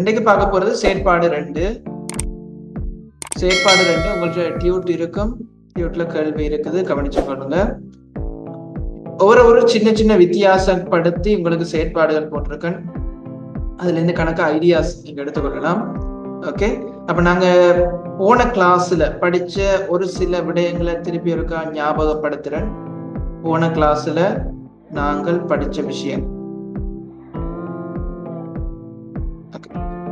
இன்றைக்கு பார்க்க போறது செயற்பாடு ரெண்டு. செயற்பாடு ரெண்டு உங்கள்கிட்ட டியூட் இருக்கும். டியூட்ல கேள்வி இருக்குது கவனிச்சு கொள்ளுங்க. ஒவ்வொரு ஒரு சின்ன சின்ன வித்தியாசப்படுத்தி உங்களுக்கு செயற்பாடுகள் போட்டிருக்கேன். அதுல இருந்து கணக்கு ஐடியாஸ் நீங்க எடுத்துக்கொள்ளலாம். ஓகே அப்ப நாங்க போன கிளாஸ்ல படிச்ச ஒரு சில விடயங்களை திருப்பி இருக்கா ஞாபகப்படுத்துறேன். போன கிளாஸ்ல நாங்கள் படிச்ச விஷயம்.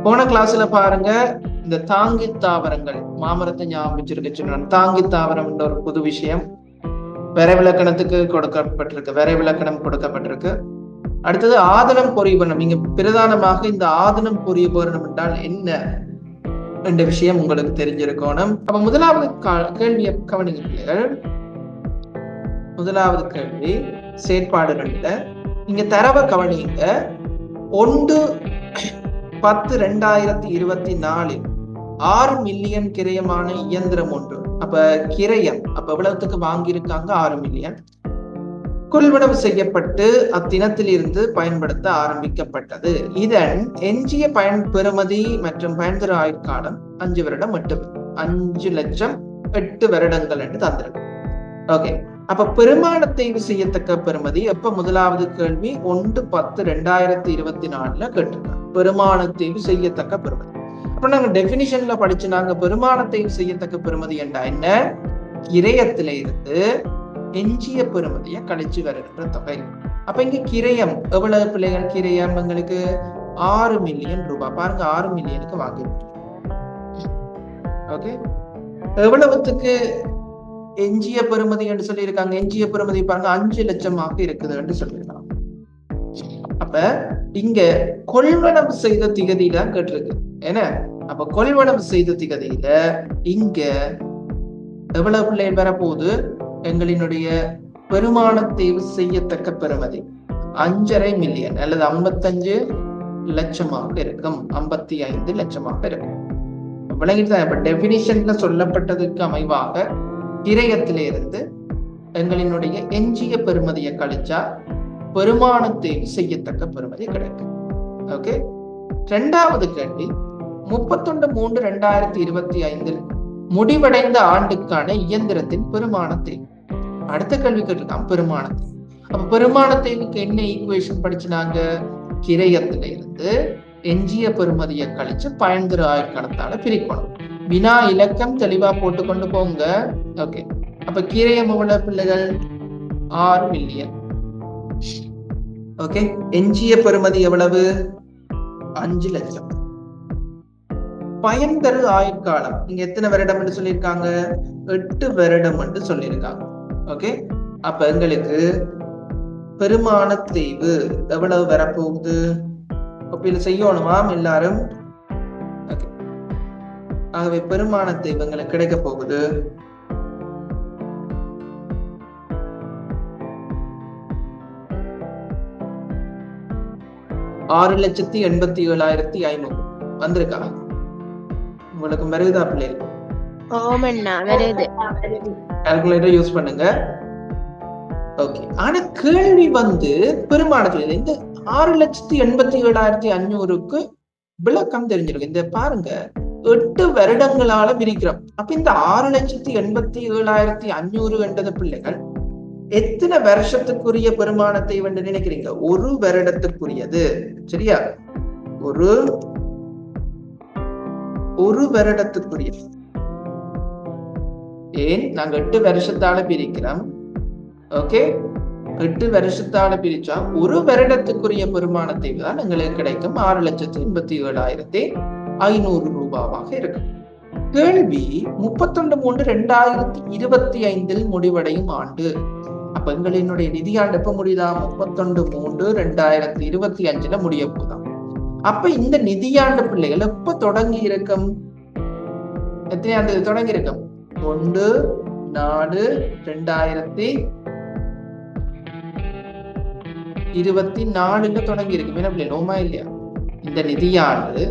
போன கிளாஸ்ல பாருங்க இந்த தாங்கி தாவரங்கள் மாமரத்தை ஞாபகம் வச்சிருக்க சொன்னான் தாங்கி தாவரம் ஒரு புது விஷயம் விரைவிலக்கணத்துக்கு கொடுக்கப்பட்டிருக்கு. விரைவிலக்கணம் கொடுக்கப்பட்டிருக்கு. அடுத்தது ஆதனம் பொறிபரணம் இங்க பிரதானமாக இந்த ஆதனம் பொறிபரணம் என்றால் என்ன என்ற விஷயம் உங்களுக்கு தெரிஞ்சிருக்கணும். அப்ப முதலாவது கா- கேள்வியை கவனிங்க பிள்ளைகள். முதலாவது கேள்வி செயற்பாடுகள்ல நீங்க தரவை கவனிங்க. ஒன்று பத்து ரெண்டாயிரத்தி இருபத்தி நாலில் ஆறு மில்லியன் கிரயமான இயந்திரம் ஒன்று. அப்ப கிரயம் அப்ப எவ்வளவுக்கு வாங்கியிருக்காங்க? ஆறு மில்லியன் கொள்வனவு செய்யப்பட்டு அத்தினத்திலிருந்து பயன்படுத்த ஆரம்பிக்கப்பட்டது. இதன் எஞ்சிய பயன் பெறுமதி மற்றும் பயன்தர ஆயுட்காலம் அஞ்சு வருடம் எட்டு அஞ்சு லட்சம் எட்டு வருடங்கள் என்று தந்திருக்கு. ஓகே அப்ப பெருமானத்தை செய்யத்தக்க பெருமதி எப்ப முதலாவது கேள்வி? ஒன்று பத்து ரெண்டாயிரத்தி இருபத்தி நாலுல கேட்டிருக்காங்க. பெருமானத்தை செய்யத்தக்க பெருமதி. அப்ப நாங்க டெபினிஷன்ல படிச்சு நாங்க பெருமானத்தை செய்யத்தக்க பெருமதி என்றா என்ன? கிரயத்தில இருந்து எஞ்சிய பெருமதியை கழிச்சு வருகின்ற தொகை. அப்ப இங்க கிரயம் எவ்வளவு பிள்ளைகள் கிரயம் எங்களுக்கு? ஆறு மில்லியன் ரூபாய். பாருங்க ஆறு மில்லியனுக்கு வாங்கி ஓகே எவ்வளவுத்துக்கு எஞ்சிய பெறுமதி என்று சொல்லியிருக்காங்க. எஞ்சிய பெறுமதி பாருங்க அஞ்சு லட்சமாக இருக்குது என்று சொல்லியிருக்காங்க. அப்ப இங்க கொள்வனவு செய்த திகதியில கேட்டிருக்கு. என்ன? அப்ப கொள்வனவு செய்த திகதியில இங்க எவ்வளவு பிள்ளை வரப்போகுது? எங்களினுடைய பெருமான தேர்வு செய்யத்தக்க பெறுமதி அஞ்சரை மில்லியன் அல்லது ஐம்பத்தஞ்சு லட்சமாக இருக்கும். ஐம்பத்தி ஐந்து லட்சமாக இருக்கும். விளங்கிட்டு தான் இப்ப டெபினிஷன்ல சொல்லப்பட்டதுக்கு அமைவாக கிரயத்திலிருந்து எங்களினுடைய எஞ்சிய பெருமதியை கழிச்சா பெருமானத்தை செய்யத்தக்க பெருமதி கிடைக்கும் ஓகே ரெண்டாவது கேள்வி முப்பத்தொன்று மூன்று ரெண்டாயிரத்தி இருபத்தி ஐந்தில் முடிவடைந்த ஆண்டுக்கான இயந்திரத்தின் பெருமானத்தை. அடுத்த கேள்வி கேட்டிருக்கான் பெருமானத்தை. அப்ப பெருமானத்தை என்ன ஈக்குவேஷன் படிச்சுனாங்க? கிரயத்துல இருந்து எஞ்சிய பெருமதியை கழிச்சு பயன்திரு ஆயிரக்கணத்தால பிரிக்கணும். வினா இலக்கம் தெளிவா போட்டு கொண்டு போங்க. ஓகே அப்ப கீரைய முகல பிள்ளைகள்? ஆறு மில்லியன் ஓகே எஞ்சிய பெறுமதி எவ்வளவு? அஞ்சு லட்சம். பயன் தரு ஆயுட்காலம். நீங்க எத்தனை வருடம் என்று சொல்லியிருக்காங்க? எட்டு வருடம் என்று சொல்லியிருக்காங்க. ஓகே அப்ப எங்களுக்கு பெருமான தெய்வு எவ்வளவு வரப்போகுது? அப்ப இது செய்யணுமாம் எல்லாரும் ஆகவே பெருமான தேய்வு எங்களுக்கு கிடைக்க போகுது. ஆறு லட்சத்தி எண்பத்தி ஏழாயிரத்தி ஐநூறு. வந்திருக்கா? உங்களுக்கு வருதா பிள்ளைகள் கால்குலேட்டர் யூஸ் பண்ணுங்க. ஓகே ஆனா கேள்வி வந்து பெருமானத்துல இந்த ஆறு லட்சத்தி எண்பத்தி ஏழாயிரத்தி அஞ்சூறுக்கு விளக்கம் தெரிஞ்சிருக்கு. இந்த பாருங்க. எட்டு வருடங்களால பிரிக்கிறோம் அப்ப இந்த ஆறு லட்சத்தி எண்பத்தி ஏழாயிரத்தி அஞ்சூறு என்றது பிள்ளைகள் எத்தனை வருஷத்துக்குரிய பெருமானத்தை வந்து நினைக்கிறீங்க? ஒரு வருடத்துக்குரியது. சரியா? ஒரு ஒரு வருடத்துக்குரியது. ஏன்? நாங்க எட்டு வருஷத்தால பிரிக்கிறோம். ஓகே? எட்டு வருஷத்தால பிரிச்சா ஒரு வருடத்துக்குரிய பெருமானத்தை தான் எங்களுக்கு கிடைக்கும். ஆறு லட்சத்தி எண்பத்தி ஏழாயிரத்தி ஐநூறு ரூபாவாக இருக்கும். கேள்வி முப்பத்தொன்று மூன்று ரெண்டாயிரத்தி இருபத்தி ஐந்தில் முடிவடையும் ஆண்டு. அப்ப எங்களினுடைய நிதியாண்டு எப்ப முடியுதா? முப்பத்தொன்று மூன்று ரெண்டாயிரத்தி இருபத்தி அஞ்சுல முடிய போதாம் அப்ப இந்த நிதியாண்டு பிள்ளைகள் எப்ப தொடங்கி இருக்கும்? எத்தனை தேதி தொடங்கி இருக்கும்? ஒன்று நாலு ரெண்டாயிரத்தி இருபத்தி நாலுல தொடங்கி இருக்கும். என்ன பிள்ளை நோமா இல்லையா? இந்த நிதியாண்டு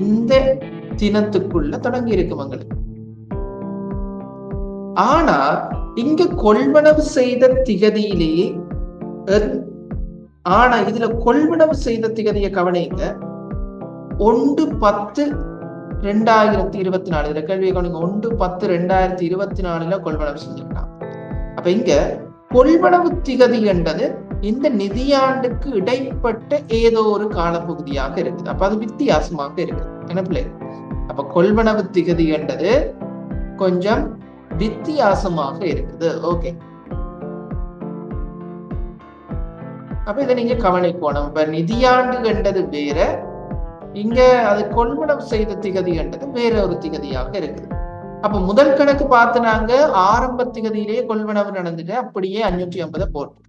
இந்த தினத்துக்குள்ள தொடங்கி இருக்கும் ஆனா இங்க கொள்வனவு செய்த திகதியிலேயே ஆனா இதுல கொள்வனவு செய்த திகதியை கவனிங்க. ஒன்று பத்து ரெண்டாயிரத்தி இருபத்தி நாலு. இதுல கேள்வி கவனிங்க. ஒன்று பத்து ரெண்டாயிரத்தி இருபத்தி நாலுல கொள்வனவு செஞ்சிருக்கான். அப்ப இங்க கொள்வனவு திகதி என்றது இந்த நிதியாண்டுக்கு இடைப்பட்ட ஏதோ ஒரு காலப்பகுதியாக இருக்குது. அப்ப அது வித்தியாசமாக இருக்குது. என்ன பிள்ளை? அப்ப கொள்வனவு திகதி என்றது கொஞ்சம் வித்தியாசமாக இருக்குது. ஓகே. அப்ப இதை நீங்க கவனிக்கணும். இப்ப நிதியாண்டு கண்டது வேற இங்க அது கொள்வனவு செய்த திகதி என்றது வேற ஒரு திகதியாக இருக்குது. அப்ப முதல் கணக்கு பார்த்து நாங்க ஆரம்ப திகதியிலேயே கொள்வனவு நடந்துட்டு அப்படியே அஞ்சூற்றி ஐம்பதை போட்டு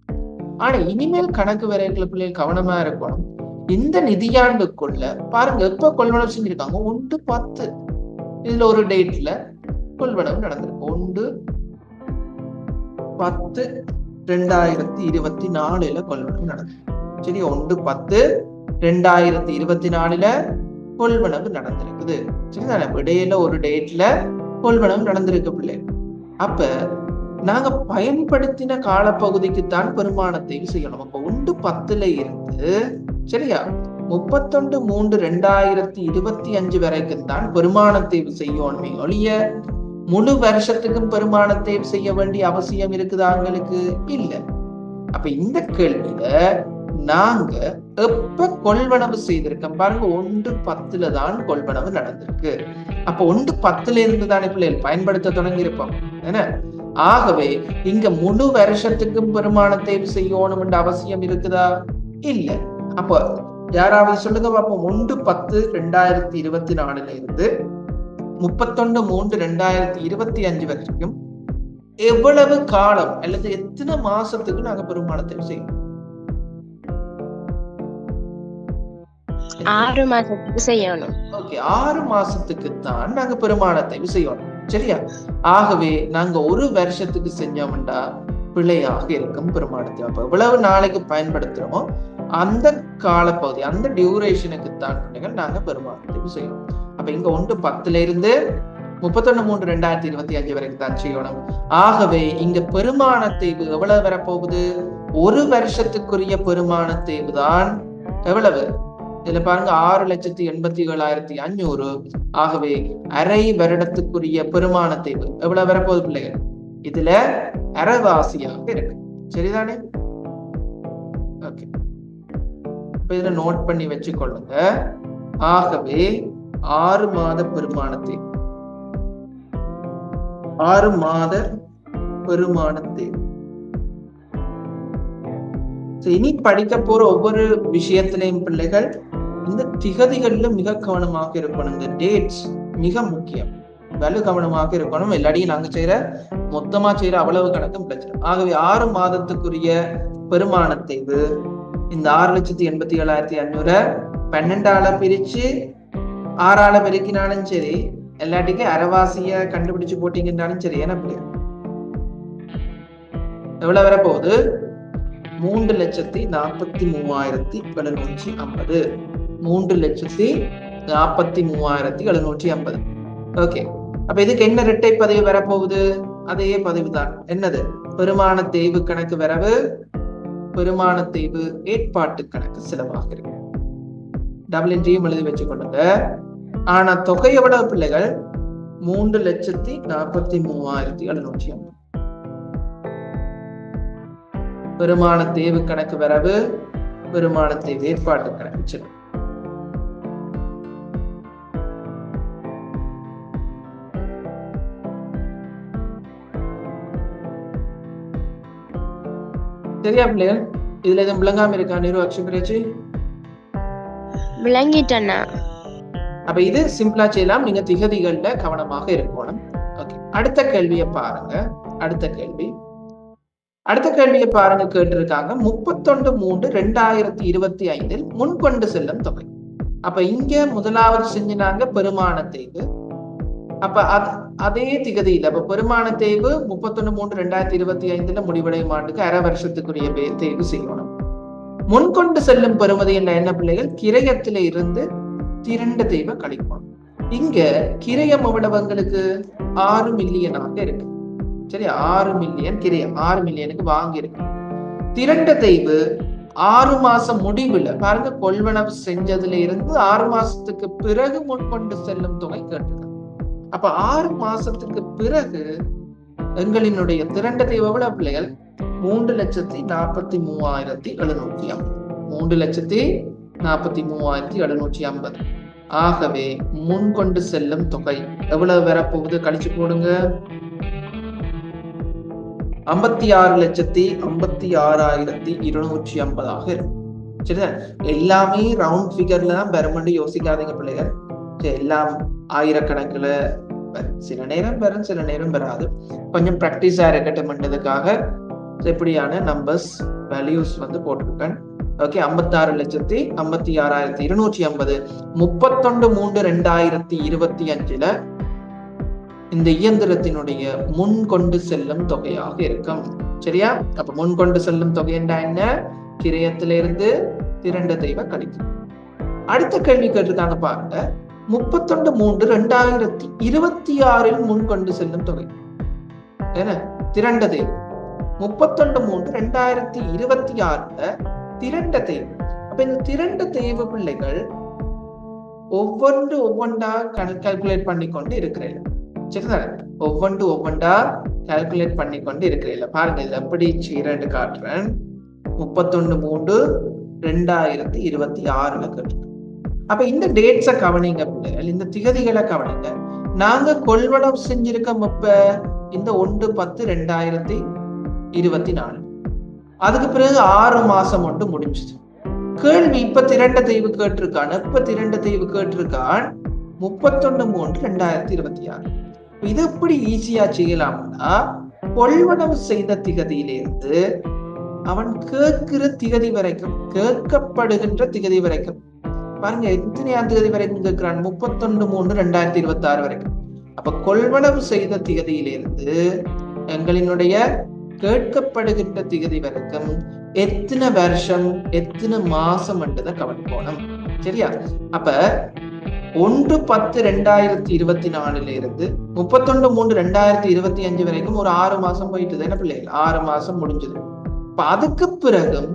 ஆனா இனிமேல் கணக்கு வரைகளுக்குள்ளே பிள்ளைகள் கவனமா இருக்கணும். இந்த நிதியாண்டுக்குள்ள பாருங்க எப்ப கொள்வனவு செஞ்சிருக்காங்க? ஒன்று பத்து. இதுல ஒரு டேட்ல கொள்வனவு நடந்திருக்கு. ஒன்று பத்து ரெண்டாயிரத்தி இருபத்தி நாலுல கொள்வனவு நடந்திருக்கு. சரி ஒன்று பத்து ரெண்டாயிரத்தி இருபத்தி நாலுல கொள்வனவு நடந்திருக்குது. சரிதானே? இடையில ஒரு டேட்ல கொள்வனவு நடந்திருக்கு பிள்ளை. அப்ப நாங்க பயன்படுத்தின காலப்பகுதிக்கு தான் பெருமானத்தை செய்யணும். அப்ப ஒன்று பத்துல இருந்து சரியா? முப்பத்தொண்டு மூன்று ரெண்டாயிரத்தி இருபத்தி அஞ்சு வரைக்கும் தான் பெருமானத்தை செய்யணுமே ஒழிய முழு வருஷத்துக்கும் பெருமானத்தை செய்ய வேண்டிய அவசியம் இருக்குதா இருக்குதாங்களுக்கு இல்ல. அப்ப இந்த கேள்வியில நாங்க எப்ப கொள்வனவு செய்திருக்கோம்? பாருங்க ஒன்று பத்துல தான் கொள்வனவு நடந்திருக்கு. அப்ப ஒன்று பத்துல இருந்து தானே பிள்ளைகள் பயன்படுத்த தொடங்கி இருப்போம் என்ன? ஆகவே இங்க முழு வருஷத்துக்கும் பெருமானத்தை செய்யணும் என்ற அவசியம் இருக்குதா? இல்ல. அப்ப யாராவது சொல்லுங்க பார்ப்போம் ஒன்று பத்து ரெண்டாயிரத்தி இருபத்தி நாலுல இருந்து முப்பத்தொன்னு மூன்று ரெண்டாயிரத்தி இருபத்தி அஞ்சு வரைக்கும் எவ்வளவு காலம் அல்லது எத்தனை மாசத்துக்கு நாங்க பெருமானத்தை செய்யணும்? ஆறு மாசத்துக்கு செய்யணும். ஓகே ஆறு மாசத்துக்கு தான் நாங்க பெருமானத்தை செய்யணும். சரியா? ஆகவே நாங்க ஒரு வருஷத்துக்கு செஞ்சோம்டா பிழையாக இருக்கும் பெருமானத்தை அப்ப எவ்வளவு நாளைக்கு பயன்படுத்துறோமோ அந்த காலப்பகுதி அந்த டியூரேஷனுக்கு தான் பிள்ளைகள் நாங்க பெருமானத்தை செய்யணும் அப்ப இங்க ஒன்று பத்துல இருந்து முப்பத்தொன்னு மூன்று ரெண்டாயிரத்தி இருபத்தி அஞ்சு வரைக்கும் தான் செய்யணும். ஆகவே இங்க பெருமான தேய்வு எவ்வளவு வரப்போகுது? ஒரு வருஷத்துக்குரிய பெருமான தேய்வு தான் எவ்வளவு? இதுல பாருங்க ஆறு லட்சத்தி எண்பத்தி ஏழாயிரத்தி அஞ்சூறு ஆகவே அரை வருடத்துக்குரிய பெருமான எவ்வளவு வரப்போகுது பிள்ளைகள்? இதுல அறவாசியாக இருக்கு. சரிதானே? ஓகே. இப்ப இதுல நோட் பண்ணி வச்சுக்கொள்ளுங்க. ஆகவே ஆறு மாத பெருமானத்தை. ஆறு மாத பெருமானத்தை. இனி படிக்க போற ஒவ்வொரு விஷயத்திலையும் பிள்ளைகள் இந்த திகதிகளிலும் மிக கவனமாக இருக்கணும். இந்த டேட்ஸ் மிக முக்கியம். வலு கவனமாக இருக்கணும். எல்லாரையும் நாங்க செய்யற மொத்தமா செய்யற அவ்வளவு கணக்கும் பிரச்சனை. ஆகவே ஆறு மாதத்துக்குரிய பெருமானத்தைவு இந்த ஆறு லட்சத்தி எண்பத்தி ஏழாயிரத்தி அஞ்சூரை பன்னெண்டால பிரிச்சு ஆறால பெருக்கினாலும் சரி எல்லாட்டிக்கும் அரைவாசிய கண்டுபிடிச்சு போட்டீங்கன்னாலும் சரி ஏன்னா எவ்வளவு வர போகுது? மூன்று லட்சத்தி நாற்பத்தி மூவாயிரத்தி எழுநூற்றி ஐம்பது. மூன்று லட்சத்தி நாற்பத்தி மூவாயிரத்தி எழுநூற்றி ஐம்பது. ஓகே அப்ப இதுக்கு என்ன இரட்டை பதிவு வரப்போகுது? அதே பதிவு தான் என்னது? பெருமான தேய்வு கணக்கு வரவு பெருமான தேய்வு ஏற்பாட்டு கணக்கு செலவாக இருக்கு. டபுள் என்ட்ரியும் எழுதி வச்சுக்கொள்ளுங்க. ஆனா தொகை எவ்வளவு பிள்ளைகள்? மூன்று லட்சத்தி நாற்பத்தி மூவாயிரத்தி எழுநூற்றி ஐம்பது. பெருமான தேவு கணக்கு வரவு பெருமான தேவு ஏற்பாட்டு கணக்கு செலவு. சரியா பிள்ளைகள்? இதுல எதுவும் விளங்காம இருக்கா? நிறு அக்ஷபிரேச்சு விளங்கிட்டண்ணா அப்ப இது சிம்பிளா செய்யலாம். நீங்க திகதிகள்ல கவனமாக இருக்கணும். ஓகே அடுத்த கேள்வியை பாருங்க. அடுத்த கேள்வி. அடுத்த கேள்வியை பாருங்க கேட்டிருக்காங்க. முப்பத்தொன்று மூன்று ரெண்டாயிரத்தி இருபத்தி ஐந்தில் முன்கொண்டு செல்லும் தொகை. அப்ப இங்க முதலாவது செஞ்சினாங்க பெருமான தேய்வு அப்ப அது அதே திகதியில அப்ப பெருமான தேய்வு முப்பத்தொன்னு மூன்று ரெண்டாயிரத்தி இருபத்தி ஐந்துல முடிவடையும் ஆண்டுக்கு அரை வருஷத்துக்குரிய தேர்வு செய்யணும். முன்கொண்டு செல்லும் பெறுமதி என்ற என்ன பிள்ளைகள் கிரயத்தில இருந்து திரண்ட தெய்வ கழிக்கணும் இங்க கிரயம் எவ்வளவுங்களுக்கு? ஆறு மில்லியனாக இருக்கு. சரி ஆறு மில்லியன் கிரயம் ஆறு மில்லியனுக்கு வாங்கி இருக்கு திரண்ட தெய்வு ஆறு மாசம் முடிவுல பாருங்க கொள்வனவு செஞ்சதுல இருந்து ஆறு மாசத்துக்கு பிறகு முன்கொண்டு செல்லும் தொகை கேட்டிருக்காங்க. அப்ப ஆறு மாசத்துக்கு பிறகு எங்களினுடைய திரண்ட தெய்வ எவ்வளவு பிள்ளைகள் மூன்று லட்சத்தி நாற்பத்தி மூவாயிரத்தி எழுநூற்றி ஐம்பது மூன்று லட்சத்தி நாற்பத்தி மூவாயிரத்தி எழுநூற்றி ஐம்பது ஆகவே முன்கொண்டு செல்லும் தொகை எவ்வளவு வரப்போகுது? கழிச்சு போடுங்க. ஐம்பத்தி ஆறு லட்சத்தி ஐம்பத்தி ஆறாயிரத்தி இருநூற்றி ஐம்பதாக இருக்கும் சரிதான் எல்லாமே ரவுண்ட் ஃபிகர்ல தான் பெறமண்டு யோசிக்காதீங்க பிள்ளைகள். எல்லாம் ஆயிரக்கணக்கில் சில நேரம் பெறும் சில நேரம் பெறாது கொஞ்சம் ப்ராக்டிஸா இருக்கட்டும்ன்றதுக்காக இப்படியான நம்பர்ஸ் வேல்யூஸ் வந்து போட்டிருக்கேன். ஓகே ஐம்பத்தாறு லட்சத்தி ஐம்பத்தி ஆறாயிரத்தி இருநூற்றி ஐம்பது. முப்பத்தொண்டு மூன்று ரெண்டாயிரத்தி இருபத்தி அஞ்சுல இந்த இயந்திரத்தினுடைய முன் கொண்டு செல்லும் தொகையாக இருக்கும். சரியா? அப்ப முன் கொண்டு செல்லும் தொகை என்ன? கிரயத்திலிருந்து திரண்ட தெய்வ கழிக்கும் அடுத்த கேள்வி கேட்டிருக்காங்க பாருங்க. முப்பத்தொண்டு மூன்று ரெண்டாயிரத்தி இருபத்தி ஆறில் முன் கொண்டு செல்லும் தொகை. என்ன? திரண்ட தெய்வம் முப்பத்தொண்டு மூன்று ரெண்டாயிரத்தி இருபத்தி ஆறுல திரண்ட தெய்வம் அப்ப இந்த திரண்ட தெய்வ பிள்ளைகள் ஒவ்வொன்று ஒவ்வொன்றா கால்குலேட் பண்ணி கொண்டு இருக்கிறேன். சரிதான? ஒவ்வொன்று ஒவ்வொன்றா கால்குலேட் பண்ணி கொண்டு இருக்கிறேன். பாருங்க இது எப்படி சீரண்டு காட்டுறேன்? முப்பத்தொன்னு மூன்று ரெண்டாயிரத்தி இருபத்தி ஆறுல கட்டுறேன் அப்ப இந்த டேட்ஸ கவனிங்க பிள்ளைகள். இந்த திகதிகளை கவனிங்க. நாங்க கொள்வனம் செஞ்சிருக்க இப்ப இந்த ஒன்று பத்து ரெண்டாயிரத்தி இருபத்தி நாலு அதுக்கு பிறகு ஆறு மாசம் மட்டும் முடிஞ்சுது. கேள்வி இப்ப திரண்ட தெய்வு கேட்டிருக்கான். முப்பத்தி இரண்டு தெய்வு கேட்டிருக்கான். முப்பத்தொன்னு மூன்று ரெண்டாயிரத்தி இருபத்தி ஆறு இது எப்படி ஈஸியா செய்யலாம்னா கொள்வனவு செய்த திகதியிலிருந்து அவன் கேட்கிற திகதி வரைக்கும் கேட்கப்படுகின்ற திகதி வரைக்கும் பாருங்க எத்தனையாம் திகதி வரைக்கும் கேட்கிறான்? முப்பத்தொன்று மூன்று ரெண்டாயிரத்தி இருபத்தி ஆறு வரைக்கும் அப்ப கொள்வனவு செய்த திகதியிலிருந்து எங்களினுடைய கேட்கப்படுகின்ற திகதி வரைக்கும் எத்தனை வருஷம் எத்தனை மாசம் என்றதை கவனிக்கணும் சரியா? அப்ப ஒன்று பத்து ரெண்டாயிரத்தி இருபத்தி நாலுல இருந்து முப்பத்தொன்று மூன்று ரெண்டாயிரத்தி இருபத்தி அஞ்சு வரைக்கும் ஒரு ஆறு மாசம் போயிட்டு என்ன பிள்ளைகள்? ஆறு மாசம் முடிஞ்சது. இப்ப அதுக்கு பிறகும்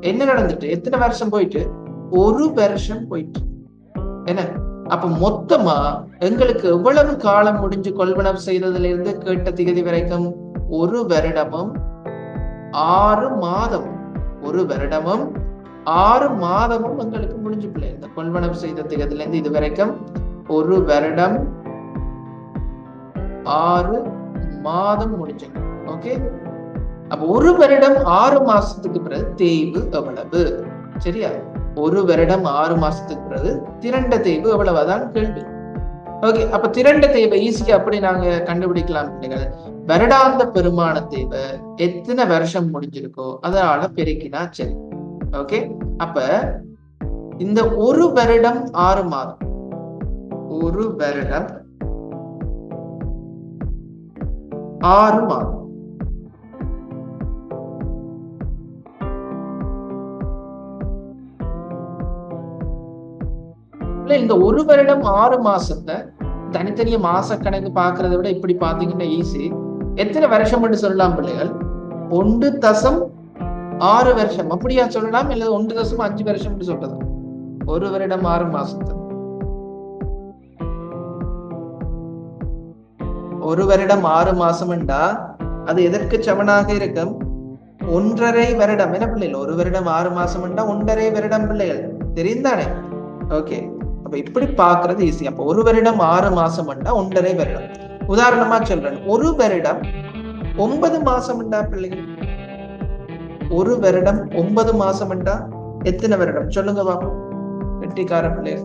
என்ன நடந்துட்டு? எத்தனை வருஷம் போயிட்டு? ஒரு வருஷம் போயிட்டு. என்ன? அப்ப மொத்தமா எங்களுக்கு எவ்வளவு காலம் முடிஞ்சு கொள்வனவு செய்ததுல இருந்து கேட்ட திகதி வரைக்கும் ஒரு வருடமும் ஆறு மாதம் ஒரு வருடமும் ஆறு மாதமும் எங்களுக்கு முடிஞ்சு பிள்ளை. இந்த கொள்வனம் செய்த திகதில இருந்து இது வரைக்கும் ஒரு வருடம் ஆறு மாதம் முடிஞ்சுங்க ஓகே அப்ப ஒரு வருடம் ஆறு மாசத்துக்கு பிறகு தேய்வு எவ்வளவு? சரியா? ஒரு வருடம் ஆறு மாசத்துக்கு பிறகு திரண்ட தேய்வு அவ்வளவுதான் கேள்வி. ஓகே அப்ப திரண்ட தேவை ஈஸியா அப்படி நாங்க கண்டுபிடிக்கலாம் வருடாந்த பெருமான தேவை எத்தனை வருஷம் முடிஞ்சிருக்கோ அதனால பெருக்கினா சரி. ஓகே அப்ப இந்த ஒரு வருடம் ஆறு மாதம். ஒரு வருடம் ஆறு மாதம். எனவே இந்த ஒரு வருடம் ஆறு மாசத்தை தனித்தனிய மாச கணக்கு பாக்குறத விட இப்படி பாத்தீங்கன்னா ஈஸி எத்தனை வருஷம் சொல்லலாம் பிள்ளைகள்? ஒன்று தசம் ஆறு வருஷம். அப்படியா சொல்லலாம்? இல்ல ஒன்று தசம் அஞ்சு வருஷம் சொல்றது? ஒரு வருடம் ஆறு மாசத்து. ஒரு வருடம் ஆறு மாசம்டா அது எதற்கு சமனாக இருக்கும்? ஒன்றரை வருடம். என்ன பிள்ளைகள்? ஒரு வருடம் ஆறு மாசம்டா ஒன்றரை வருடம் பிள்ளைகள். தெரியும் தானே? ஓகே அப்ப இப்படி பாக்குறது ஈஸி அப்ப ஒரு வருடம் ஆறு மாசம்டா ஒன்றரை வருடம். உதாரணமா சொல்றேன். ஒரு வருடம் ஒன்பது மாசம்டா பிள்ளைகள்? ஒரு வருடம் ஒன்பது மாசம்டா எத்தனை வருடம்? சொல்லுங்க பாப்போம். வெற்றிக்கார பிள்ளைகள்.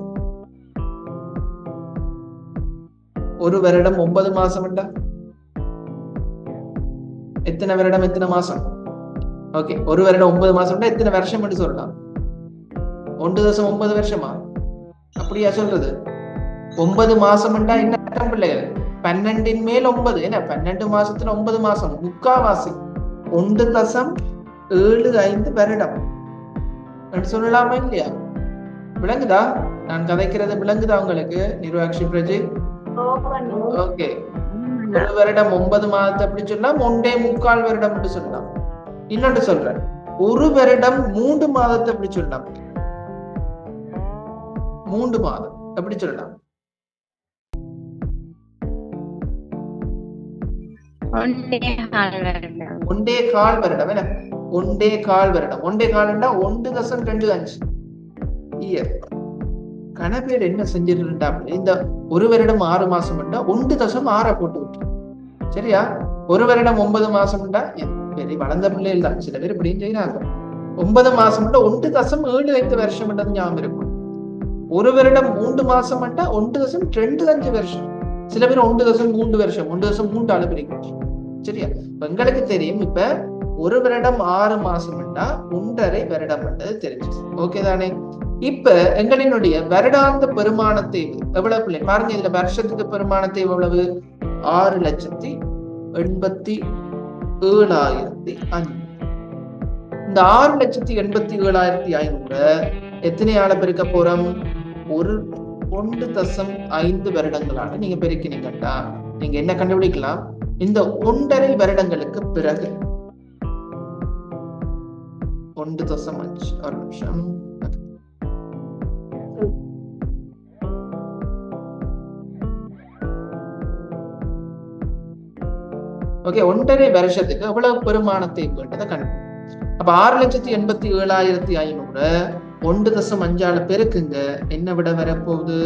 ஒரு வருடம் ஒன்பது மாசம்டா எத்தனை வருடம் எத்தனை மாசம்? ஓகே ஒரு வருடம் ஒன்பது மாசம்டா எத்தனை வருஷம் சொல்லலாம். ஒன்று தசம் ஒன்பது வருஷமா? அப்படியா சொல்றது? ஒன்பது மாசம்டா என்ன பிள்ளைகள்? பன்னெண்டின் மேல் ஒன்பது. என்ன? பன்னெண்டு மாசத்துல ஒன்பது மாசம். முக்காவாசி. ஒன்று தசம் ஏழு ஐந்து வருடம். சொல்லலாமா இல்லையா? விளங்குதா? நான் கதைக்கிறது விளங்குதா உங்களுக்கு? நிர்வாகி பிரஜி. ஓகே. ஒரு வருடம் ஒன்பது மாதத்தை அப்படி சொல்லலாம் ஒன்றே முக்கால் வருடம் சொல்லலாம் இன்னொன்று சொல்றேன். ஒரு வருடம் மூன்று மாதத்தை அப்படி சொல்லலாம் மூன்று மாதம். எப்படி சொல்லலாம்? ஒன்றே கால் வருடம். ஒன்றே கால் வருடம் என்ன? ஒன்றே கால் வருடம். ஒன்றே கால்ண்டா ஒன்று தசம் ரெண்டு அஞ்சு. இயர். கணபேர் என்ன செஞ்சிருந்தா இந்த ஒரு வருடம் ஆறு மாசம் ஒன்று தசம் ஆற போட்டு விட்டு சரியா? ஒரு வருடம் ஒன்பது மாசம் பெரிய வளர்ந்த பிள்ளைகள் தான். சில பேர் இப்படியும் செய்யறாங்க ஒன்பது மாசம் ஒன்று தசம் ஏழு ஐந்து வருஷம் ஞாபகம் இருக்கும். ஒரு வருடம் மூன்று மாசம் ஒன்று தசம் ரெண்டு அஞ்சு வருஷம். சில பேர் ஒன்று தசம் மூன்று வருஷம் ஒன்று தசம் மூன்று அளவு பிரிக்கும். சரியா? இப்ப எங்களுக்கு தெரியும் இப்ப ஒரு வருடம் ஆறு மாசம் ஒன்றரை வருடம் தெரிஞ்சு ஓகே தானே? இப்ப எங்களினுடைய வருடாந்த பெருமான தேவை எவ்வளவு பிள்ளை? பாருங்க இதுல வருஷத்துக்கு பெருமான தேவை எவ்வளவு? ஆறு லட்சத்தி எண்பத்தி ஏழாயிரத்தி ஐநூறு. இந்த ஆறு லட்சத்தி எண்பத்தி ஏழாயிரத்தி ஐநூறு எத்தனை ஆளை பெருக்க போறோம்? ஒரு ஒன்று தசம் ஐந்து வருடங்களான நீங்க பெருக்கினீங்கட்டா நீங்க என்ன கண்டுபிடிக்கலாம்? இந்த ஒன்றரை வருடங்களுக்கு பிறகு. ஒன்று தசம் அஞ்சு ஒரு நிமிஷம். ஓகே ஒன்றரை வருஷத்துக்கு எவ்வளவு பெருமானத்தை வேண்டதை கண்டு. அப்ப ஆறு லட்சத்தி எண்பத்தி ஏழாயிரத்தி ஐநூறு ஒன்று தசம் அஞ்சால பெருக்குங்க. என்ன விட வரப்போகுது?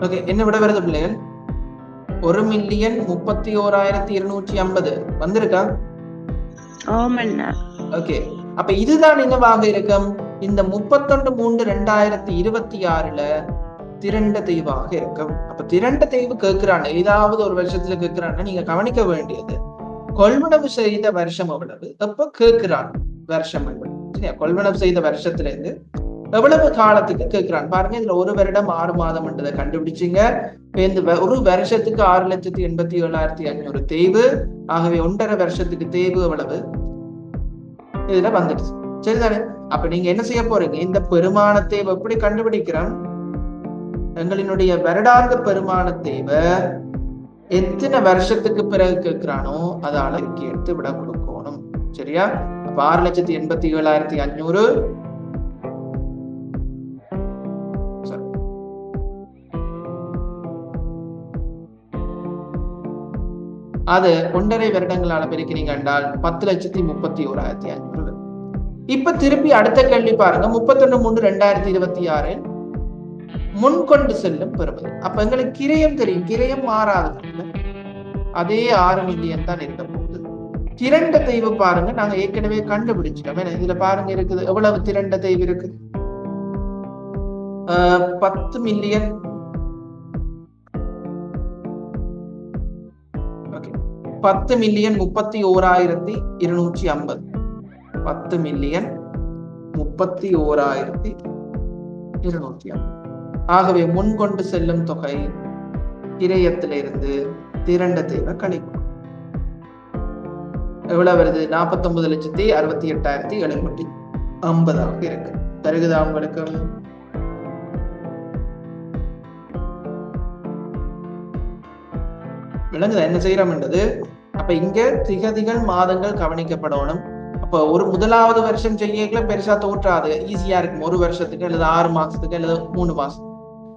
ஓகே என்ன விட வருது பிள்ளைகள் ஒரு மில்லியன் முப்பத்தி ஓராயிரத்தி இருநூற்றி ஐம்பது. வந்திருக்கா? ஓகே அப்ப இதுதான் என்னவாக இருக்கும்? இந்த முப்பத்தொன்று மூன்று ரெண்டாயிரத்தி இருபத்தி ஆறுல திரண்ட தெய்வாக இருக்கும். அப்ப திரண்ட தெய்வு கேட்கிறான் ஏதாவது ஒரு வருஷத்துல கேட்கிறான்னா நீங்க கவனிக்க வேண்டியது. கொள்வனவு செய்த வருஷம் எவ்வளவு? அப்ப கேட்கிறான்? வருஷம் எவ்வளவு? இல்லையா கொள்வனவு செய்த வருஷத்துல இருந்து எவ்வளவு காலத்துக்கு கேட்கிறான்? பாருங்க இதுல ஒரு வருடம் ஆறு மாதம் என்றதை கண்டுபிடிச்சிங்க. இந்த ஒரு வருஷத்துக்கு ஆறு லட்சத்தி எண்பத்தி ஏழாயிரத்தி ஐநூறு தேய்வு. ஆகவே ஒன்றரை வருஷத்துக்கு தேய்வு எவ்வளவு? இதுல வந்துடுச்சு. சரிதானே? அப்ப நீங்க என்ன செய்ய போறீங்க? இந்த பெருமானத்தை எப்படி கண்டுபிடிக்கிறோம்? எங்களினுடைய வருடாந்த பெருமான தேவை எத்தனை வருஷத்துக்கு பிறகு கேட்கிறானோ அதை அளவுக்கு எடுத்து விட கொடுக்கணும். சரியா? அப்ப ஆறு லட்சத்தி எண்பத்தி ஏழாயிரத்தி அஞ்சூறு அது ஒன்றரை வருடங்களால பெருக்கிறீங்க என்றால் பத்து லட்சத்தி முப்பத்தி ஓராயிரத்தி ஐநூறு. இப்ப திருப்பி அடுத்த கேள்வி பாருங்க. முப்பத்தொன்னு மூணு ரெண்டாயிரத்தி இருபத்தி ஆறு. முன்கொண்டு செல்லும் பெறுவது அப்ப எங்களுக்கு கிரயம் தெரியும். கிரயம் மாறாது அதே ஆறு மில்லியன் தான் இருக்க திரண்ட தெய்வு பாருங்க. நாங்க ஏற்கனவே கண்டுபிடிச்சிட்டோம். ஏன்னா இதுல பாருங்க இருக்குது. எவ்வளவு திரண்ட தெய்வு இருக்கு? பத்து மில்லியன் பத்து மில்லியன் முப்பத்தி ஓராயிரத்தி இருநூற்றி ஐம்பது. பத்து மில்லியன் முப்பத்தி ஓராயிரத்தி இருநூற்றி ஐம்பது. ஆகவே முன்கொண்டு செல்லும் தொகை திரையத்திலிருந்து திரண்ட தேவை கழிக்கும். எவ்வளவு வருது? நாற்பத்தி ஒன்பது லட்சத்தி அறுபத்தி எட்டாயிரத்தி எழுநூற்றி ஐம்பதாக இருக்கு. தருகுதா உங்களுக்கு? விளங்குதா? என்ன செய்யறோம்ன்றது அப்ப இங்க திகதிகள் மாதங்கள் கவனிக்கப்படணும். அப்ப ஒரு முதலாவது வருஷம் செய்யல பெருசா தோற்றாது. ஈஸியா இருக்கும். ஒரு வருஷத்துக்கு அல்லது ஆறு மாசத்துக்கு அல்லது மூணு மாசம்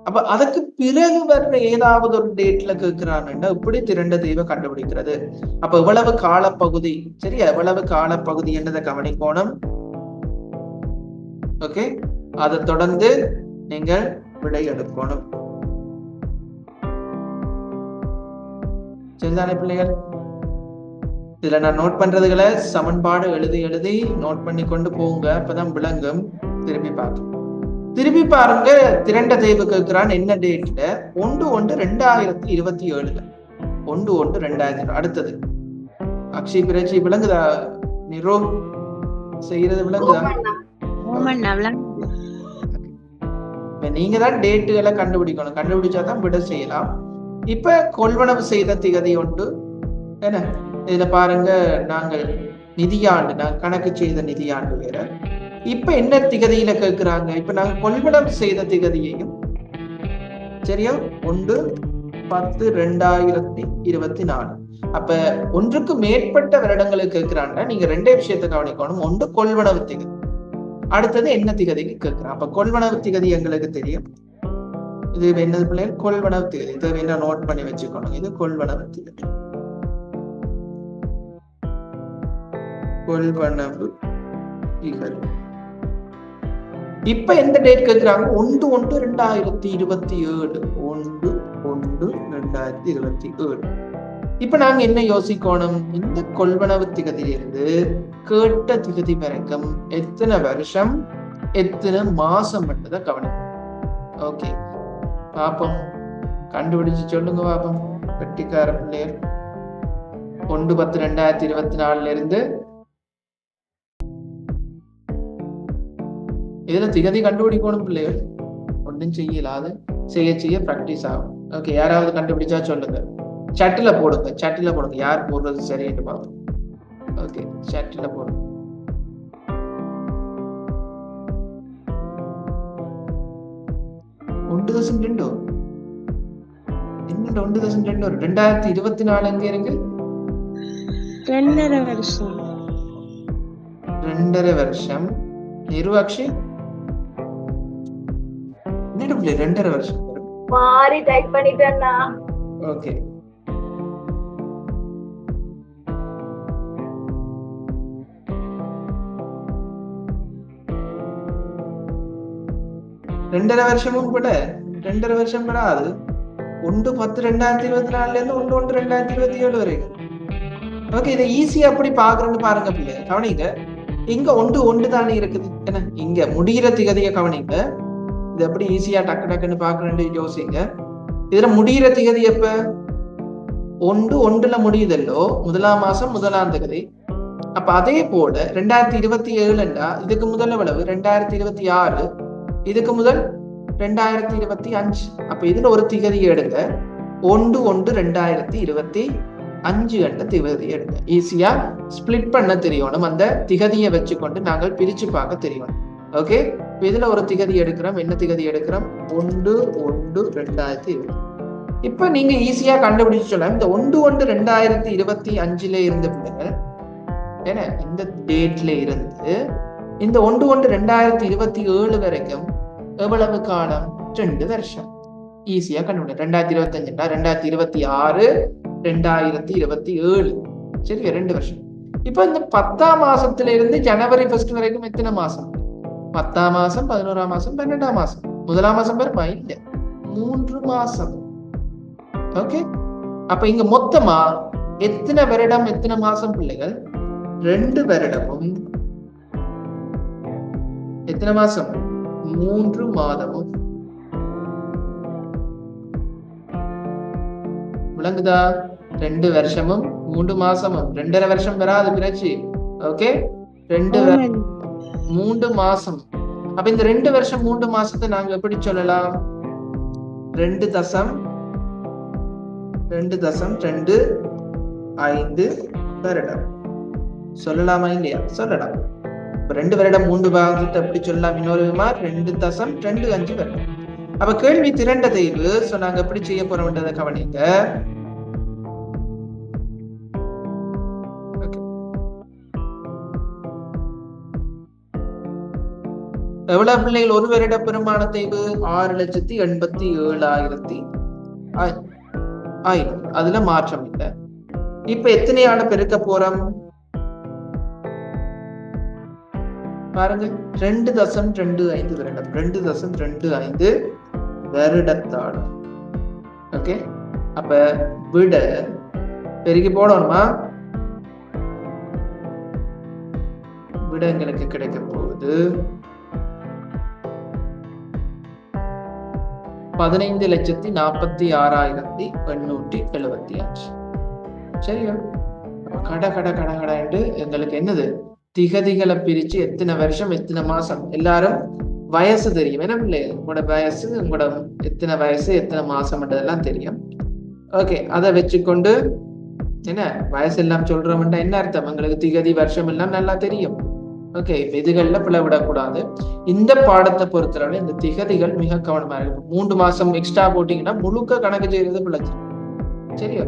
அப்ப அதுக்கு பிறகு வர்ற ஏதாவது ஒரு டேட்ல கேட்கிறான்னா இப்படி திரண்ட தெய்வம் கண்டுபிடிக்கிறது. அப்ப எவ்வளவு காலப்பகுதி சரியா எவ்வளவு காலப்பகுதி என்றதை கவனிக்கணும்? ஓகே அதை தொடர்ந்து நீங்கள் விடை எடுக்கணும். சரிதானே பிள்ளைகள்? இதுல நான் நோட் பண்றதுகளை சமன்பாடு எழுதி எழுதி நோட் பண்ணி கொண்டு போங்க. அப்பதான் விளங்கும். திரும்பி பார்க்க திரும்பி பாருங்க திரண்ட தெய்வ கேட்கிறான் என்ன டேட்ல ஒன்று ஒன்று ரெண்டாயிரத்தி இருபத்தி ஏழுல. ஒன்று ஒன்று ரெண்டாயிரத்தி அடுத்தது. அக்ஷய் பிரச்சி விளங்குதா நிரோ? செய்யறது விளங்குதா? நீங்க தான் டேட்டுகளை கண்டுபிடிக்கணும். கண்டுபிடிச்சாதான் விட செய்யலாம். இப்ப கொள்வனவு செய்த திகதி ஒன்று என்ன? இதுல பாருங்க நாங்கள் நிதியாண்டு நாங்க கணக்கு செய்த நிதியாண்டு வேற. இப்ப என்ன திகதியில கேட்கிறாங்க இப்ப நாங்க கொள்வனவு செய்த திகதியையும் சரியா? ஒன்று பத்து ரெண்டாயிரத்தி இருபத்தி நாலு. அப்ப ஒன்றுக்கு மேற்பட்ட வருடங்களுக்கு கேட்கிறாங்க நீங்க ரெண்டே விஷயத்தை கவனிக்கணும். ஒன்று கொள்வனவு திகதி. அடுத்தது என்ன திகதிக்கு கேட்கிறான் அப்ப கொள்வனவு திகதி எங்களுக்கு தெரியும். இது என்னது பிள்ளைகள்? கொள்வனவு திகதி. இதை வேணா நோட் பண்ணி வச்சுக்கணும். இது கொள்வனவு திகதி. கொள்வனவு திகதி. இப்ப எந்த டேட் கேட்கிறாங்க ஒன்று ஒன்று ரெண்டாயிரத்தி இருபத்தி ஏழு. ஒன்று ஒன்று ரெண்டாயிரத்தி இருபத்தி ஏழு. இப்ப நாங்க என்ன யோசிக்கணும்? இந்த கொள்வனவு திகதியிலிருந்து கேட்ட திகதி வரைக்கும் எத்தனை வருஷம் எத்தனை மாசம் மட்டும் கவனிக்கும் ஓகே பாப்போம். கண்டுபிடிச்சு சொல்லுங்க பாப்போம். கட்டிக்கார பிள்ளையர். ஒன்று பத்து ரெண்டாயிரத்தி இருபத்தி நாலுல இருந்து இதுல திகதி கண்டுபிடிக்கணும் பிள்ளைகள் ஒன்றும் செய்யலாது செய்ய செய்ய ப்ராக்டிஸ் ஆகும் ஓகே யாராவது கண்டுபிடிச்சா சொல்லுங்க சட்டில் போடுங்க சட்டில் போடுங்க யார் போடுறது சரின்னு பார்ப்போம் ஓகே சட்டில் போடுங்க ஒன்று தசம் ரெண்டு என்ன ஒன்று தசம் ரெண்டு ரெண்டாயிரத்தி இருபத்தி நாலு எங்க இருக்கு ரெண்டரை வருஷம் ரெண்டரை வருஷம் நிருவாக்ஷி பிள்ளை ரெண்டரை வருஷம் மாறி டைப் பண்ணிட்டேன்னா. ஓகே ரெண்டரை வருஷமும் கூட ரெண்டரை வருஷம் கூட அது ஒன்று பத்து ரெண்டாயிரத்தி இருபத்தி நாலுல இருந்து ஒன்று ஒன்று ரெண்டாயிரத்தி இருபத்தி ஏழு வரைக்கும். ஓகே இதை ஈஸியா அப்படி பாக்குறேன்னு பாருங்க பிள்ளை கவனிங்க. இங்க ஒன்று ஒன்று தானே இருக்குது. என்ன? இங்க முடிகிற திகதியை கவனிங்க. இது எப்படி ஈஸியா டக்கு டக்குன்னு பாக்குறேன்னு யோசிங்க. இதுல முடிகிற திகதி எப்ப? ஒன்று ஒன்றுல முடியுதல்லோ? முதலாம் மாசம் முதலாம் திகதி அப்ப அதே போல ரெண்டாயிரத்தி இருபத்தி ஏழுண்டா இதுக்கு முதல் எவ்வளவு? ரெண்டாயிரத்தி இருபத்தி ஆறு. இதுக்கு முதல் ரெண்டாயிரத்தி இருபத்தி அஞ்சு. அப்ப இதுல ஒரு திகதி எடுங்க. ஒன்று ஒன்று ரெண்டாயிரத்தி இருபத்தி அஞ்சு கண்ட திகதி எடுங்க. ஈஸியா ஸ்பிளிட் பண்ண தெரியணும். அந்த திகதியை வச்சுக்கொண்டு நாங்கள் பிரிச்சு பார்க்க தெரியணும். ஓகே இதுல ஒரு திகதி எடுக்கிறோம். என்ன திகதி எடுக்கிறோம்? ஒன்று ஒன்று ரெண்டாயிரத்தி இருபது. இப்ப நீங்க ஈஸியா கண்டுபிடிச்சு சொல்லலாம். இந்த ஒன்று ஒன்று ரெண்டாயிரத்தி இருபத்தி அஞ்சுல இருந்து பிள்ளைகள் ஏன்னா இந்த டேட்ல இருந்து இந்த ஒன்று ஒன்று ரெண்டாயிரத்தி இருபத்தி ஏழு வரைக்கும் எவ்வளவு காலம்? ரெண்டு வருஷம். ஈஸியா கண்டுபிடி. ரெண்டாயிரத்தி இருபத்தி ரெண்டாயிரத்தி இருபத்தி ஆறு ரெண்டாயிரத்தி இருபத்தி ஏழு. சரி ரெண்டு வருஷம். இப்ப இந்த பத்தாம் மாசத்துல இருந்து ஜனவரி ஃபர்ஸ்ட் வரைக்கும் எத்தனை மாசம்? பத்தாம் மாசம் பதினோராம் மாசம் பன்னெண்டாம் மாசம் முதலாம் மாசம் பெருமா இல்ல மூன்று மாசம் ஓகே அப்ப இங்க மொத்தமா எத்தனை வருடம் எத்தனை மாசம் பிள்ளைகள் ரெண்டு வருடமும் எத்தனை மாசம் மூன்று மாதமும் விளங்குதா ரெண்டு வருஷமும் மூன்று மாசமும் ரெண்டரை வருஷம் வராது பிறச்சு ஓகே ரெண்டு. மூன்று மாசம். அப்ப இந்த ரெண்டு வருஷம் மூன்று மாசத்தை நாங்க எப்படி சொல்லலாம்? ரெண்டு தசம் ரெண்டு தசம் ரெண்டு ஐந்து வருடம். சொல்லலாமா இல்லையா? சொல்லலாம். ரெண்டு வருடம் மூன்று பாகத்தை எப்படி சொல்லலாம்? இன்னொரு விதமா ரெண்டு தசம் ரெண்டு அஞ்சு வருடம். அப்ப கேள்வி திரண்ட தெய்வு சோ நாங்க எப்படி செய்ய போறோம்ன்றதை கவனிங்க. எவ்வளவு பிள்ளைகள்? ஒரு வருட பெருமான தெய்வு ஆறு லட்சத்தி எண்பத்தி ஏழாயிரத்தி ஆயிரம் அதுல மாற்றம் இல்லை. இப்ப எத்தனையான பெருக்க போறோம்? பாருங்க ரெண்டு தசம் ரெண்டு ஐந்து வருடம். ரெண்டு தசம் ரெண்டு ஐந்து வருடத்தாள். ஓகே? அப்ப விட பெருகி போடணுமா விட எங்களுக்கு கிடைக்க போகுது. பதினைந்து லட்சத்தி நாற்பத்தி ஆறாயிரத்தி எண்ணூற்றி எழுபத்தி அஞ்சு. சரியா? கட கட கட கட கடன்ட்டு எங்களுக்கு என்னது? திகதிகளை பிரிச்சு எத்தனை வருஷம் எத்தனை மாசம்? எல்லாரும் வயசு தெரியும். என்ன பிள்ளை உங்களோட வயசு உங்களோட எத்தனை வயசு எத்தனை மாசம்ன்றதெல்லாம் தெரியும். ஓகே அதை வச்சுக்கொண்டு என்ன? வயசு எல்லாம் சொல்றோம்னா என்ன அர்த்தம்? எங்களுக்கு திகதி வருஷம் எல்லாம் நல்லா தெரியும். ஓகே இதுகள்ல பிளவிடக்கூடாது இந்த பாடத்தை பொறுத்தளவு இந்த திகதிகள் மிக கவனமா இருக்கு. மூன்று மாசம் எக்ஸ்ட்ரா போட்டீங்கன்னா முழுக்க கணக்கு செய்யறது பிழைச்சு சரியா?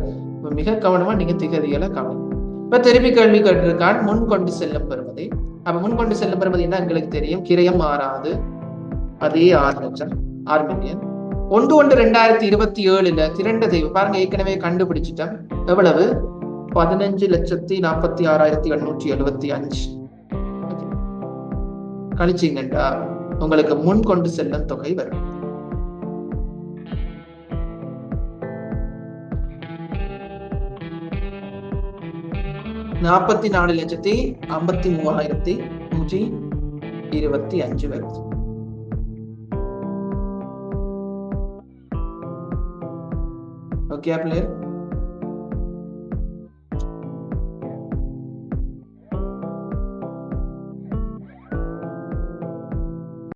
மிக கவனமா நீங்க திகதிகளை கவனம். இப்ப திருப்பி கேள்வி கேட்டிருக்கான் முன் கொண்டு செல்லும் பெறுமதி. அப்ப முன் கொண்டு செல்லும் பெறுமதினா எங்களுக்கு தெரியும்? கிரயம் மாறாது. அதே ஆறு லட்சம் ஆறு மில்லியன் ஒன்று ஒன்று ரெண்டாயிரத்தி இருபத்தி ஏழுல திரண்ட தெய்வம் பாருங்க ஏற்கனவே கண்டுபிடிச்சிட்டோம் எவ்வளவு? பதினஞ்சு லட்சத்தி நாற்பத்தி ஆறாயிரத்தி எண்ணூற்றி எழுபத்தி அஞ்சு. கழிச்சீங்கண்டா உங்களுக்கு முன் கொண்டு செல்லும் தொகை வரும். நாற்பத்தி நாலு லட்சத்தி ஐம்பத்தி மூவாயிரத்தி நூற்றி இருபத்தி அஞ்சு வருது ஓகே பிள்ளையர்